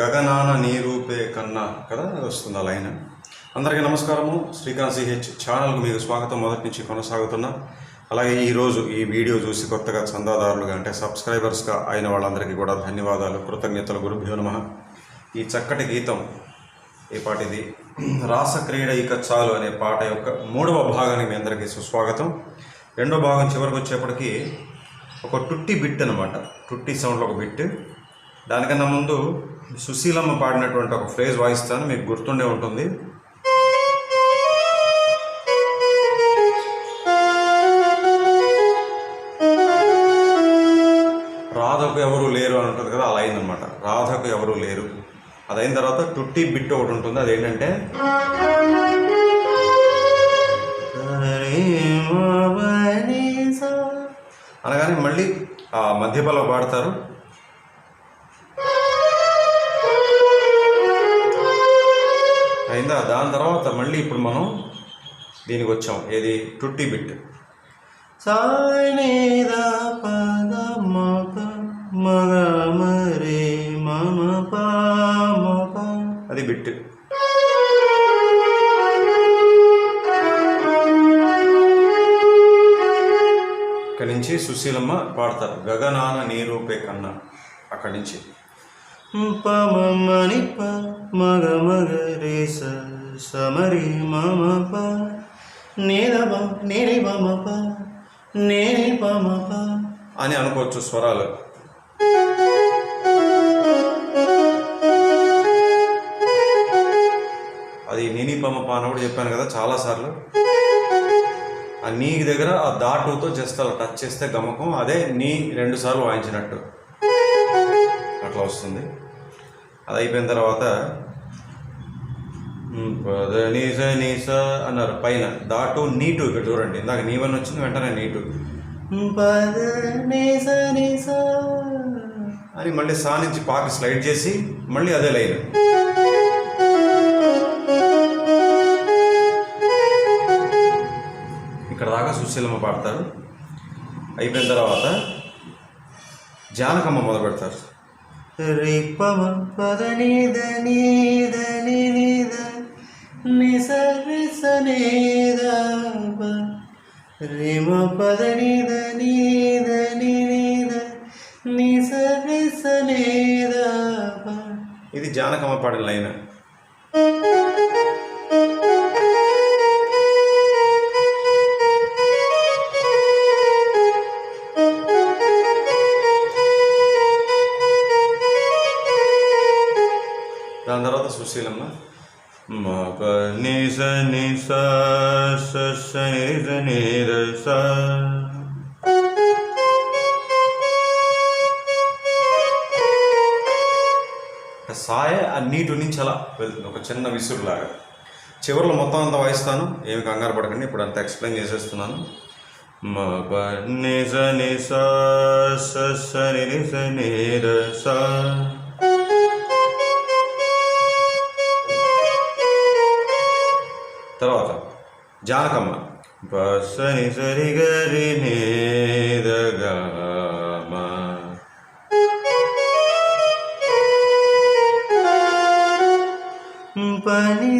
గగనాన నీరూపే కన్నా కదా వస్తుంది ఆ లైన్. అందరికీ నమస్కారము. శ్రీకాంత్ సిహెచ్ ఛానల్కు మీకు స్వాగతం. మొదటి నుంచి కొనసాగుతున్నా. అలాగే ఈరోజు ఈ వీడియో చూసి కొత్తగా చందాదారులుగా అంటే సబ్స్క్రైబర్స్గా అయిన వాళ్ళందరికీ కూడా ధన్యవాదాలు. కృతజ్ఞతలు. గురుభ్యో నమ. ఈ చక్కటి గీతం ఈ పాటిది. రాస క్రీడ ఇక చాలు అనే పాట యొక్క మూడవ భాగానికి మీ అందరికీ సుస్వాగతం. రెండో భాగం చివరికి వచ్చేప్పటికి ఒక టుట్టి బిట్ అనమాట టుట్టి సౌండ్లో ఒక బిట్. దానికన్నా ముందు సుశీలమ్మ పాడినటువంటి ఒక ఫ్రేజ్ వాయిస్తాను మీకు గుర్తుండే ఉంటుంది. రాధకు ఎవరు లేరు అని ఉంటుంది కదా అలా అయిందనమాట రాధకు ఎవరు లేరు. అది అయిన తర్వాత టుట్టి బిట్ ఒకటి ఉంటుంది అదేంటంటే అనగానే మళ్ళీ ఆ మధ్యపలో పాడతారు. అయిందా? దాని తర్వాత మళ్ళీ ఇప్పుడు మనం దీనికి వచ్చాం. ఏది? టుట్టి బిట్ అది బిట్ ఇక్కడి నుంచి సుశీలమ్మ పాడతారు. గగనాన నీరూపే కన్నా అక్కడి నుంచి. పమని ప మగ మగ రే స సమరి మమ ప. నీరబ నేనే మమ ప నేని పమ ప. అని అనుకోవచ్చు స్వరాలు. అది నీని పమ ప అని కూడా చెప్పాను కదా చాలాసార్లు. ఆ నీ దగ్గర ఆ దాటుతో జస్ట్ అలా టచ్ చేస్తే గమకం అదే నీ రెండు సార్లు వాయించినట్టు. అట్లా వస్తుంది. అది అయిపోయిన తర్వాత నీస నీస అన్నారు. పైన దాటు నీటు ఇక్కడ చూడండి. ఇందాక నీవన్ వచ్చింది వెంటనే నీటు. అని మళ్ళీ సా నుంచి పాకి స్లైడ్ చేసి మళ్ళీ అదే లైన్. ఇక్కడ దాకా సుశీలమ్మ పాడతారు. అయిపోయిన తర్వాత జానకమ్మ మొదలు పెడతారు రిపమ పద నీద నీద నీద నిస రిస నీద ప. రిమ పద నీద నీద నీద నిస రిస నీద ప. ఇది జానకమ్మ పాడిన లైన్ నిస నిస స స నిస నిర స సాయ ఆ నీటు నుంచి అలా వెళ్తుంది. ఒక చిన్న విసురులాగా. చివరిలో మొత్తం అంతా వాయిస్తాను. ఏమి కంగారు పడకండి. ఇప్పుడు అంతా ఎక్స్ప్లెయిన్ చేసేస్తున్నాను. మగ నిజ నిస స స నిజ నిర తర్వాత జానకమ్మ. బసని సరిగరి పని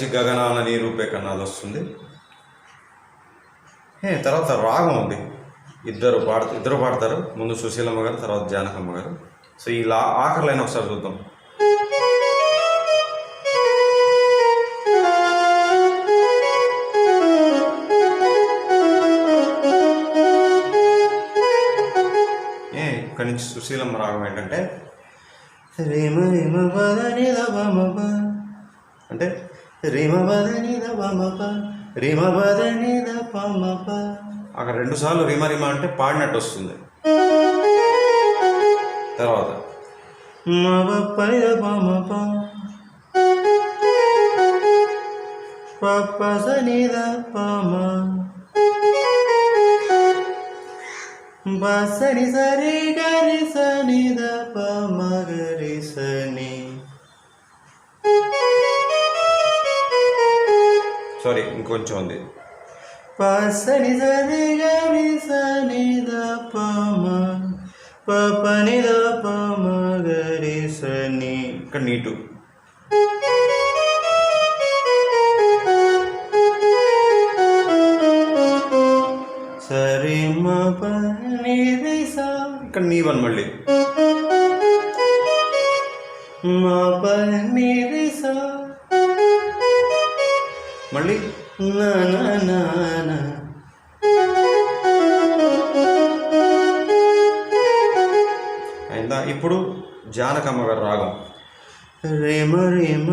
నుంచి గగనాన నీరూపే కన్నాది వస్తుంది. ఏ తర్వాత రాగం ఉంది ఇద్దరు పాడ ఇద్దరు పాడతారు. ముందు సుశీలమ్మ గారు తర్వాత జానకమ్మ గారు. సో ఈ లా ఆఖరి లైన్ ఒకసారి చూద్దాం. ఏ ఇక్కడి నుంచి సుశీలమ్మ రాగం ఏంటంటే అంటే అక్కడ రెండు సార్లు రిమ రిమ అంటే పాడినట్టు వస్తుంది తర్వాత. ప పప్ప సనిద పమ బసని సరి గరి సని సారీ ఇంకొంచెం ఉంది. పసని సరి గరి సని ద పమ పని ద పమ గరి సని ఇక్కడ నీటు సరి మ పని ఇక్కడ నీ వన్ మళ్ళీ. మ పని సా మళ్ళీ? నా నా అయిందా? ఇప్పుడు జానకమ్మ గారు రాగం. రేమ రేమ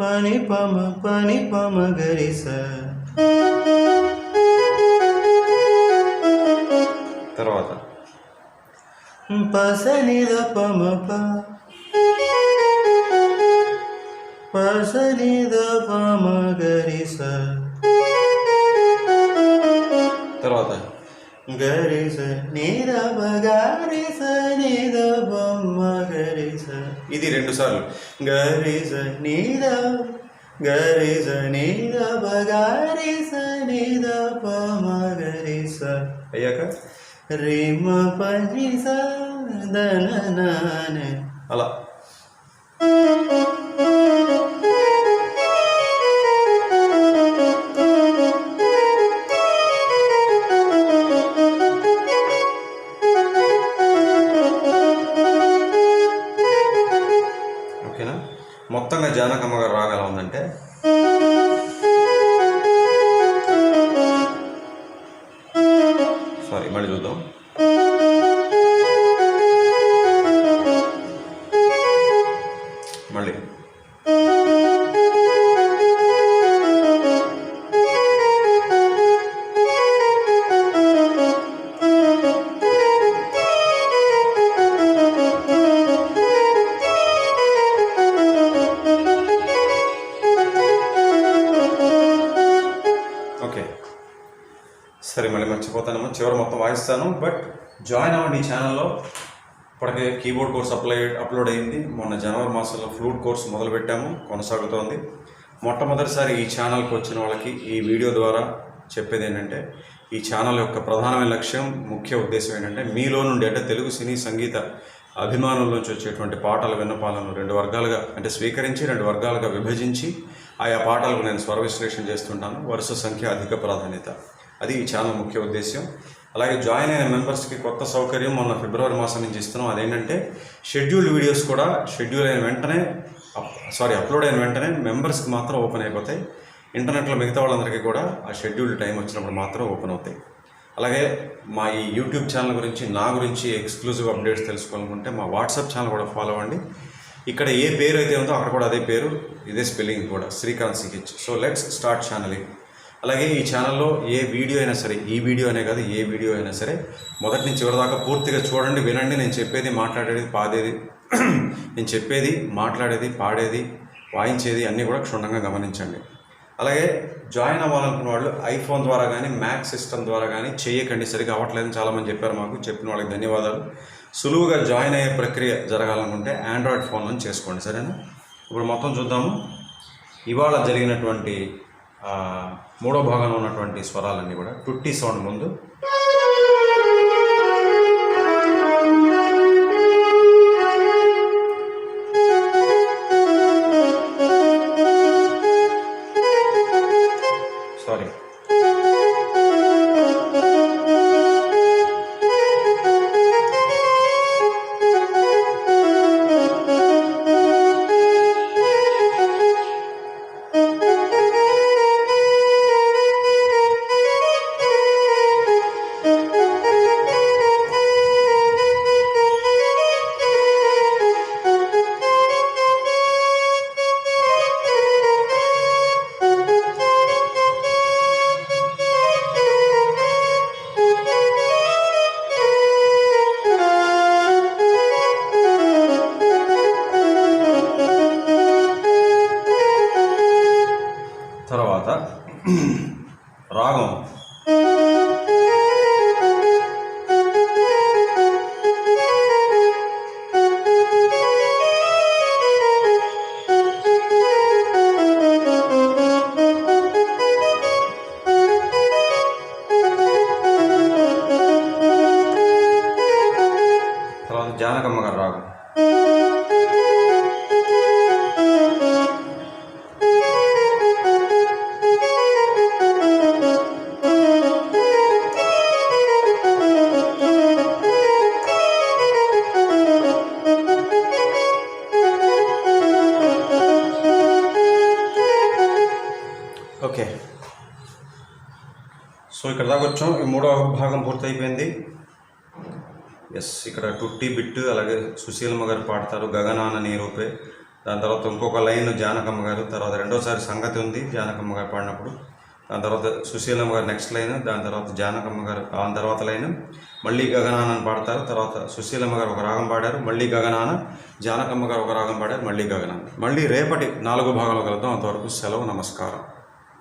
పని పమ పని పమ గరి సా. తర్వాత. పసని ద పమ ప. పసని ద పమ గరి సా తర్వాత? గరి స నీద బగారి స నీద బొమ్మ గరి స ఇది రెండు సార్లు. గరి స నీద గరి స నీద బగారి స నీద పమ గరి స అయ్యాక? రిమ పని స అలా. ఓకేనా? మొత్తంగా జానకమ్మ గారు రాగల ఉందంటే సరే మళ్ళీ మర్చిపోతాను. చివరి మొత్తం వాయిస్తాను. బట్ జాయిన్ అవ్వండి ఈ ఛానల్లో. ఇప్పటికే కీబోర్డ్ కోర్స్ అప్లై అప్లోడ్ అయింది. మొన్న జనవరి మాసంలో ఫ్లూట్ కోర్స్ మొదలుపెట్టాము కొనసాగుతోంది. మొట్టమొదటిసారి ఈ ఛానల్కి వచ్చిన వాళ్ళకి ఈ వీడియో ద్వారా చెప్పేది ఏంటంటే ఈ ఛానల్ యొక్క ప్రధానమైన లక్ష్యం ముఖ్య ఉద్దేశం ఏంటంటే మీలో నుండి అంటే తెలుగు సినీ సంగీత అభిమానుల నుంచి వచ్చేటువంటి పాటల విన్నపాలను రెండు వర్గాలుగా అంటే స్వీకరించి రెండు వర్గాలుగా విభజించి ఆయా పాటలకు నేను స్వర విశ్లేషణ చేస్తుంటాను. వరుస సంఖ్య అధిక ప్రాధాన్యత. అది ఈ ఛానల్ ముఖ్య ఉద్దేశం అలాగే జాయిన్ అయిన మెంబర్స్కి కొత్త సౌకర్యం మొన్న ఫిబ్రవరి మాసం నుంచి ఇస్తున్నాం. అదేంటంటే షెడ్యూల్డ్ వీడియోస్ కూడా షెడ్యూల్ అయిన వెంటనే సారీ అప్లోడ్ అయిన వెంటనే మెంబర్స్కి మాత్రం ఓపెన్ అయిపోతాయి. ఇంటర్నెట్లో మిగతా వాళ్ళందరికీ కూడా ఆ షెడ్యూల్డ్ టైం వచ్చినప్పుడు మాత్రం ఓపెన్ అవుతాయి. అలాగే మా ఈ యూట్యూబ్ ఛానల్ గురించి నా గురించి ఎక్స్క్లూజివ్ అప్డేట్స్ తెలుసుకోవాలనుకుంటే మా వాట్సాప్ ఛానల్ కూడా ఫాలో అవ్వండి. ఇక్కడ ఏ పేరు అయితే ఉందో అక్కడ కూడా అదే పేరు ఇదే స్పెల్లింగ్ కూడా శ్రీకాంత్ సికిచ్ సో లెట్స్ స్టార్ట్ ఛానలింగ్. అలాగే ఈ ఛానల్లో ఏ వీడియో అయినా సరే ఈ వీడియో అనే కాదు ఏ వీడియో అయినా సరే మొదటి నుంచి చివరిదాకా పూర్తిగా చూడండి వినండి. నేను చెప్పేది మాట్లాడేది పాడేది నేను చెప్పేది మాట్లాడేది పాడేది వాయించేది అన్నీ కూడా క్షుణ్ణంగా గమనించండి. అలాగే జాయిన్ అవ్వాలనుకున్న వాళ్ళు ఐఫోన్ ద్వారా కానీ మ్యాక్ సిస్టమ్ ద్వారా కానీ చేయకండి సరిగా అవ్వట్లేదని చాలామంది చెప్పారు మాకు. చెప్పిన వాళ్ళకి ధన్యవాదాలు. సులువుగా జాయిన్ అయ్యే ప్రక్రియ జరగాలనుకుంటే ఆండ్రాయిడ్ ఫోన్లను చేసుకోండి. సరేనా? ఇప్పుడు మొత్తం చూద్దాము. ఇవాళ జరిగినటువంటి మూడో భాగంలో ఉన్నటువంటి స్వరాలన్నీ కూడా టుట్టి సౌండ్ ముందు. సో వచ్చాం ఈ మూడో భాగం పూర్తయిపోయింది. ఎస్ ఇక్కడ టుట్టి బిట్టు అలాగే సుశీలమ్మ గారు పాడతారు గగనాన నీరూపే. దాని తర్వాత ఇంకొక లైన్ జానకమ్మ గారు తర్వాత రెండోసారి సంగతి ఉంది జానకమ్మ గారు పాడినప్పుడు. దాని తర్వాత సుశీలమ్మ గారు నెక్స్ట్ లైన్ దాని తర్వాత జానకమ్మ గారు దాని తర్వాత లైన్ మళ్ళీ గగనాన అని పాడతారు తర్వాత సుశీలమ్మ గారు ఒక రాగం పాడారు మళ్ళీ గగనాన జానకమ్మ గారు ఒక రాగం పాడారు మళ్ళీ గగనాన. మళ్ళీ రేపటి నాలుగో భాగంలో కలుద్దాం. అంతవరకు సెలవు నమస్కారం.